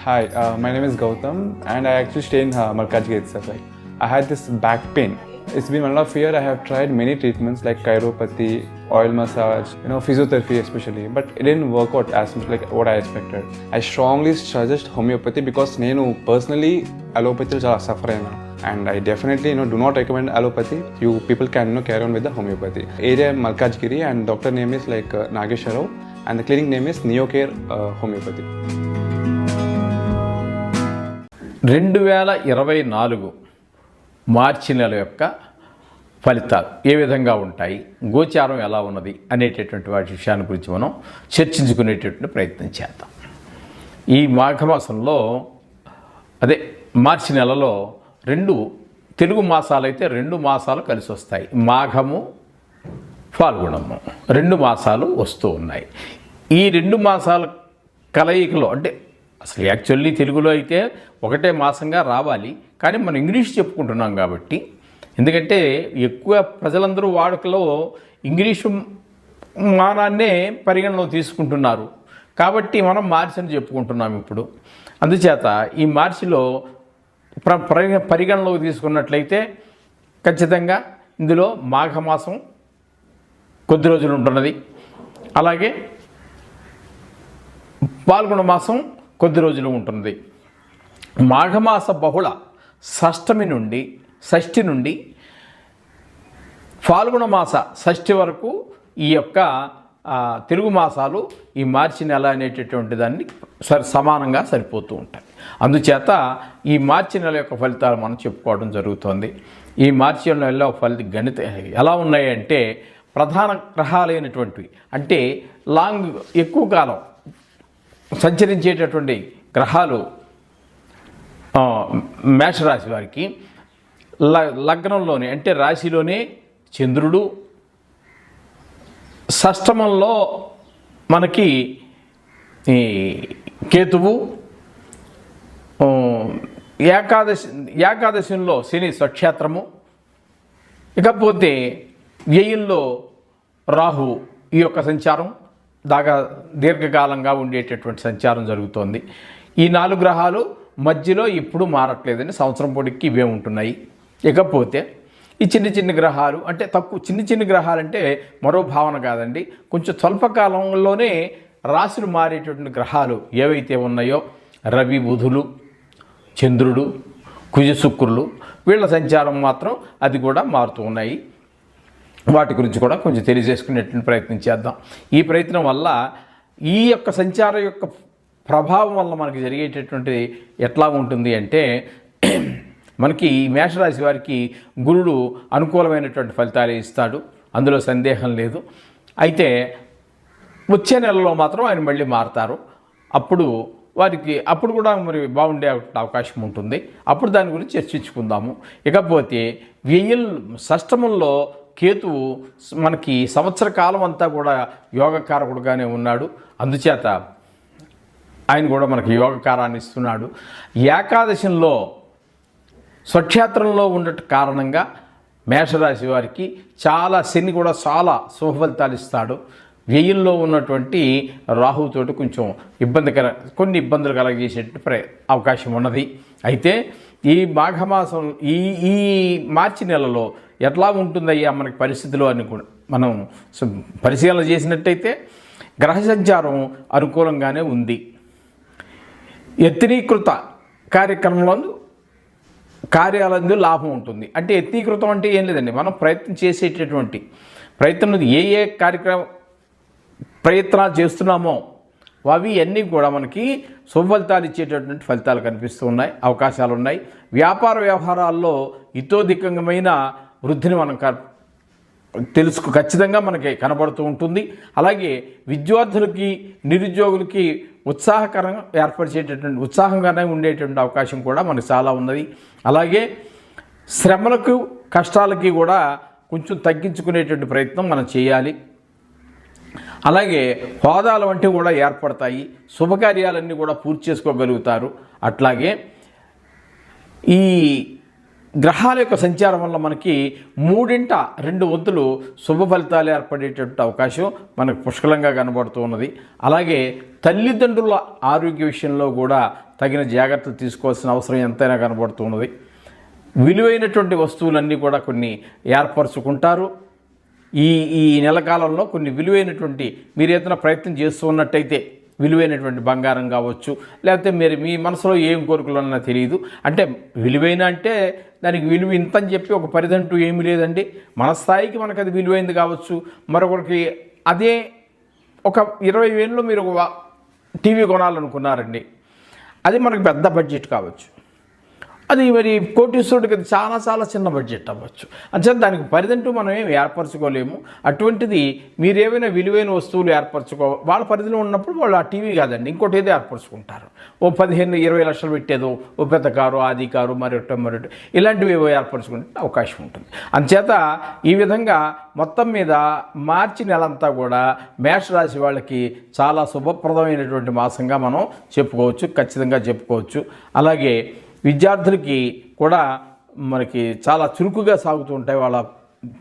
Hi, uh, my name is Gautam, and I actually stay in uh, Markajgi itself. Like, I had this back pain. It's been one and a half year. I have tried many treatments like chiropathy, oil massage, you know, physiotherapy especially, but it didn't work out as much like what I expected. I strongly suggest homeopathy because నేను personally allopathy చాలా suffer అయినా and I definitely you know do not recommend allopathy. You people can you know carry on with the homeopathy. Area Malkajgiri and doctor name is like uh, Nagesh Rao and the clinic రెండు వేల ఇరవై నాలుగు మార్చి నెల యొక్క ఫలితాలు ఏ విధంగా ఉంటాయి? గోచారం ఎలా ఉన్నది? అనేటటువంటి వాటి విషయాన్ని గురించి మనం చర్చించుకునేటటువంటి ప్రయత్నం చేద్దాం. ఈ మాఘమాసంలో అదే మార్చి నెలలో రెండు తెలుగు మాసాలైతే రెండు మాసాలు కలిసి వస్తాయి మాఘము ఫాల్గుణము. రెండు మాసాలు వస్తూ ఉన్నాయి. ఈ రెండు మాసాల కలయికలో అంటే అసలు యాక్చువల్లీ తెలుగులో అయితే ఒకటే మాసంగా రావాలి కానీ మనం ఇంగ్లీష్ చెప్పుకుంటున్నాం కాబట్టి. ఎందుకంటే ఎక్కువ ప్రజలందరూ వాడుకలో ఇంగ్లీషు మానాన్నే పరిగణలో తీసుకుంటున్నారు. కాబట్టి మనం మార్చి అని చెప్పుకుంటున్నాం ఇప్పుడు. అందుచేత ఈ మార్చిలో ప్ర పరిగణలోకి తీసుకున్నట్లయితే ఖచ్చితంగా ఇందులో మాఘమాసం కొద్ది రోజులు ఉంటున్నది. అలాగే పాల్గొన మాసం కొద్ది రోజులు ఉంటుంది. మాఘమాస బహుళ షష్టమి నుండి షష్ఠి నుండి ఫాల్గుణ మాస షష్ఠి వరకు ఈ యొక్క తెలుగు మాసాలు ఈ మార్చి నెల అనేటటువంటి దాన్ని సరి సమానంగా సరిపోతూ ఉంటాయి. అందుచేత ఈ మార్చి నెల యొక్క ఫలితాలు మనం చెప్పుకోవడం జరుగుతుంది. ఈ మార్చి నెలలో ఫలిత గణిత ఎలా ఉన్నాయంటే ప్రధాన గ్రహాలైనటువంటివి. అంటే లాంగ్ ఎక్కువ కాలం సంచరించేటటువంటి గ్రహాలు మేషరాశి వారికి ల లగ్నంలోనే అంటే రాశిలోనే చంద్రుడు షష్టమంలో మనకి ఈ కేతువు ఏకాదశి ఏకాదశిలో శని స్వక్షేత్రము ఇకపోతే వ్యయంలో రాహు ఈ యొక్క సంచారం దాకా దీర్ఘకాలంగా ఉండేటటువంటి సంచారం జరుగుతోంది. ఈ నాలుగు గ్రహాలు మధ్యలో ఇప్పుడు మారట్లేదని సంవత్సరం పొడికి ఇవే ఉంటున్నాయి. ఇకపోతే ఈ చిన్న చిన్న గ్రహాలు అంటే తక్కువ చిన్న చిన్న గ్రహాలు అంటే మరో భావన కాదండి. కొంచెం స్వల్పకాలంలోనే రాశులు మారేటటువంటి గ్రహాలు ఏవైతే ఉన్నాయో రవి బుధులు చంద్రుడు కుజ శుక్రులు వీళ్ళ సంచారం మాత్రం అది కూడా మారుతూ ఉన్నాయి. వాటి గురించి కూడా కొంచెం తెలియజేసుకునేటువంటి ప్రయత్నం చేద్దాం. ఈ ప్రయత్నం వల్ల ఈ యొక్క సంచారం యొక్క ప్రభావం వల్ల మనకి జరిగేటటువంటి ఎట్లా ఉంటుంది అంటే మనకి ఈ మేషరాశి వారికి గురుడు అనుకూలమైనటువంటి ఫలితాలు ఇస్తాడు. అందులో సందేహం లేదు. అయితే వచ్చే నెలలో మాత్రం ఆయన మళ్ళీ మారుతారు. అప్పుడు వారికి అప్పుడు కూడా మరి బాగుండే అవకాశం ఉంటుంది. అప్పుడు దాని గురించి చర్చించుకుందాము. ఇకపోతే వ్యయం షష్టమంలో కేతువు మనకి సంవత్సర కాలం అంతా కూడా యోగకారకుడుగానే ఉన్నాడు. అందుచేత ఆయన కూడా మనకి యోగకారాన్ని ఇస్తున్నాడు. ఏకాదశంలో స్వక్షేత్రంలో ఉండట కారణంగా మేషరాశి వారికి చాలా శని కూడా చాలా శుభఫలితాలు ఇస్తాడు. వ్యయంలో ఉన్నటువంటి రాహుతోటి కొంచెం ఇబ్బందికర కొన్ని ఇబ్బందులు కలగజేసేటువంటి ప్ర అవకాశం ఉన్నది. అయితే ఈ మాఘమాసం ఈ ఈ మార్చి నెలలో ఎట్లా ఉంటుందయ్యా మనకి పరిస్థితులు అని కూడా మనం పరిశీలన చేసినట్టయితే గ్రహ సంచారం అనుకూలంగానే ఉంది. ఎత్తినీకృత కార్యక్రమంలో కార్యాలందు లాభం ఉంటుంది. అంటే ఎత్నీకృతం అంటే ఏం లేదండి. మనం ప్రయత్నం చేసేటటువంటి ప్రయత్నం ఏ ఏ కార్యక్రమం ప్రయత్నాలు చేస్తున్నామో అవి అన్నీ కూడా మనకి సుఫలితాలు ఇచ్చేటటువంటి ఫలితాలు కనిపిస్తూ ఉన్నాయి అవకాశాలు ఉన్నాయి. వ్యాపార వ్యవహారాల్లో ఇతోధికమైన వృద్ధిని మనం క- తెలుసుకు ఖచ్చితంగా మనకి కనబడుతూ ఉంటుంది. అలాగే విద్యార్థులకి నిరుద్యోగులకి ఉత్సాహకరంగా ఏర్పరిచేటటువంటి ఉత్సాహంగానే ఉండేటువంటి అవకాశం కూడా మనకు చాలా ఉన్నది. అలాగే శ్రమలకు కష్టాలకి కూడా కొంచెం తగ్గించుకునేటువంటి ప్రయత్నం మనం చేయాలి. అలాగే హోదాలు వంటివి కూడా ఏర్పడతాయి. శుభకార్యాలన్నీ కూడా పూర్తి చేసుకోగలుగుతారు. అట్లాగే ఈ గ్రహాల యొక్క సంచారం వల్ల మనకి మూడింట రెండు వంతులు శుభ ఫలితాలు ఏర్పడేటటువంటి అవకాశం మనకు పుష్కలంగా కనబడుతూ ఉన్నది. అలాగే తల్లిదండ్రుల ఆరోగ్య విషయంలో కూడా తగిన జాగ్రత్తలు తీసుకోవాల్సిన అవసరం ఎంతైనా కనబడుతూ ఉన్నది. విలువైనటువంటి వస్తువులన్నీ కూడా కొన్ని ఏర్పరచుకుంటారు. ఈ ఈ నెల కాలంలో కొన్ని విలువైనటువంటి మీరు ఏదైనా ప్రయత్నం చేస్తూ ఉన్నట్టయితే విలువైనటువంటి బంగారం కావచ్చు లేకపోతే మీరు మీ మనసులో ఏం కోరుకులన్నా తెలియదు అంటే విలువైన అంటే దానికి విలువ ఇంత అని చెప్పి ఒక పరిధంటూ ఏమీ లేదండి. మన స్థాయికి మనకు అది విలువైంది కావచ్చు. మరొకరికి అదే ఒక ఇరవై వేలలో మీరు ఒక టీవీ కొనాలనుకున్నారండి. అది మనకు పెద్ద బడ్జెట్ కావచ్చు. అది మరి కోటీశ్వరుడికి అది చాలా చాలా చిన్న బడ్జెట్ అవ్వచ్చు. అంతే దానికి పరిధంటూ మనం ఏమి ఏర్పరచుకోలేము. అటువంటిది మీరేమైనా విలువైన వస్తువులు ఏర్పరచుకో వాళ్ళ పరిధిలో ఉన్నప్పుడు వాళ్ళు ఆ టీవీ కాదండి ఇంకోటి ఏదో ఏర్పరచుకుంటారు. ఓ పదిహేను ఇరవై లక్షలు పెట్టేదో ఓ పెద్ద కారు ఆది కారు మరొకటి మరొకటి ఇలాంటివి ఏవో ఏర్పరచుకునే అవకాశం ఉంటుంది. అంచేత ఈ విధంగా మొత్తం మీద మార్చి నెలంతా కూడా మేషరాశి వాళ్ళకి చాలా శుభప్రదమైనటువంటి మాసంగా మనం చెప్పుకోవచ్చు ఖచ్చితంగా చెప్పుకోవచ్చు. అలాగే విద్యార్థులకి కూడా మనకి చాలా చురుకుగా సాగుతూ ఉంటాయి. వాళ్ళ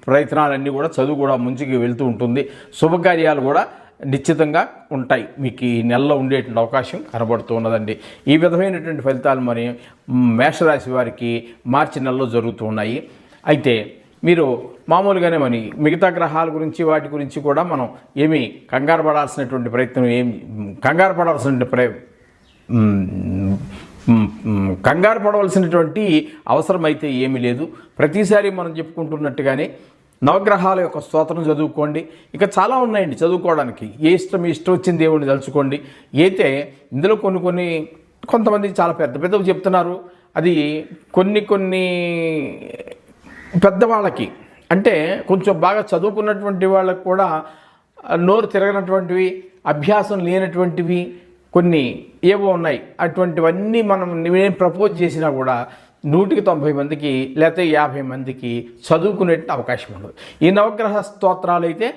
ప్రయత్నాలన్నీ కూడా చదువు కూడా ముందుకు వెళ్తూ ఉంటుంది. శుభకార్యాలు కూడా నిశ్చితంగా ఉంటాయి. మీకు ఈ నెలలో ఉండేటువంటి అవకాశం కనబడుతూ ఉన్నదండి. ఈ విధమైనటువంటి ఫలితాలు మరి మేషరాశి వారికి మార్చి నెలలో జరుగుతూ ఉన్నాయి. అయితే మీరు మామూలుగానే మరి మిగతా గ్రహాల గురించి వాటి గురించి కూడా మనం ఏమీ కంగారు పడాల్సినటువంటి ప్రయత్నం ఏం కంగారు పడాల్సిన ప్ర కంగారు పడవలసినటువంటి అవసరం అయితే ఏమీ లేదు. ప్రతిసారి మనం చెప్పుకుంటున్నట్టుగానే నవగ్రహాల యొక్క స్తోత్రం చదువుకోండి. ఇక చాలా ఉన్నాయండి చదువుకోవడానికి. ఏ ఇష్టం ఇష్టం వచ్చిన దేవుడిని తలుచుకోండి. అయితే ఇందులో కొన్ని కొన్ని కొంతమంది చాలా పెద్ద పెద్దవి చెప్తున్నారు. అది కొన్ని కొన్ని పెద్దవాళ్ళకి అంటే కొంచెం బాగా చదువుకున్నటువంటి వాళ్ళకి కూడా నోరు తిరగనటువంటివి అభ్యాసం లేనటువంటివి కొన్ని ఏవో ఉన్నాయి. అటువంటివన్నీ మనం నేను ప్రపోజ్ చేసినా కూడా నూటికి తొంభై మందికి లేకపోతే యాభై మందికి చదువుకునే అవకాశం ఉండదు. ఈ నవగ్రహ స్తోత్రాలు అయితే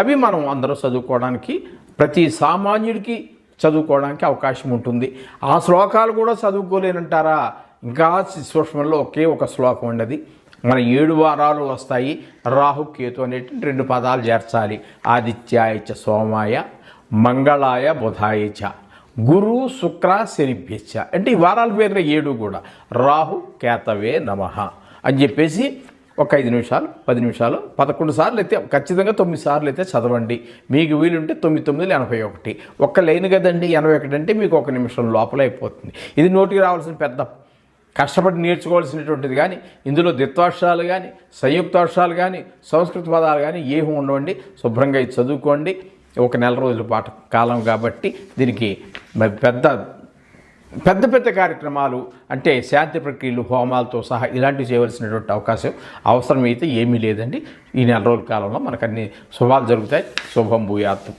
అవి మనం అందరూ చదువుకోవడానికి ప్రతి సామాన్యుడికి చదువుకోవడానికి అవకాశం ఉంటుంది. ఆ శ్లోకాలు కూడా చదువుకోలేనంటారా? ఇంకా సూక్ష్మంలో ఒకే ఒక శ్లోకం ఉండదు. మన ఏడు వారాలు వస్తాయి. రాహుకేతు అనేటువంటి రెండు పదాలు చేర్చాలి. ఆదిత్యాయ సోమాయ మంగళాయ బుధాయ చ. గురు శుక్ర శనిభ్యచ్చ అంటే ఈ వారాల పేరున ఏడు కూడా. రాహు కేతవే నమ అని చెప్పేసి ఒక ఐదు నిమిషాలు పది నిమిషాలు పదకొండు సార్లు అయితే ఖచ్చితంగా తొమ్మిది సార్లు అయితే చదవండి. మీకు వీలుంటే తొమ్మిది తొమ్మిది ఎనభై ఒకటి. ఒక్క లైన్ కదండి ఎనభై ఒకటి అంటే మీకు ఒక నిమిషం లోపల అయిపోతుంది. ఇది నోటికి రావాల్సిన పెద్ద కష్టపడి నేర్చుకోవాల్సినటువంటిది కానీ ఇందులో ద్విత్వాక్షరాలు కానీ సంయుక్తాక్షరాలు కానీ సంస్కృత పదాలు కానీ ఏమి ఉండవండి. శుభ్రంగా ఇది చదువుకోండి. ఒక నెల రోజుల పాటు కాలం కాబట్టి దీనికి మరి పెద్ద పెద్ద పెద్ద కార్యక్రమాలు అంటే శాంతి ప్రక్రియలు హోమాలతో సహా ఇలాంటివి చేయవలసినటువంటి అవకాశం అవసరమైతే ఏమీ లేదండి. ఈ నెల రోజుల కాలంలో మనకు అన్ని శుభాలు జరుగుతాయి. శుభం భూయాత్తు.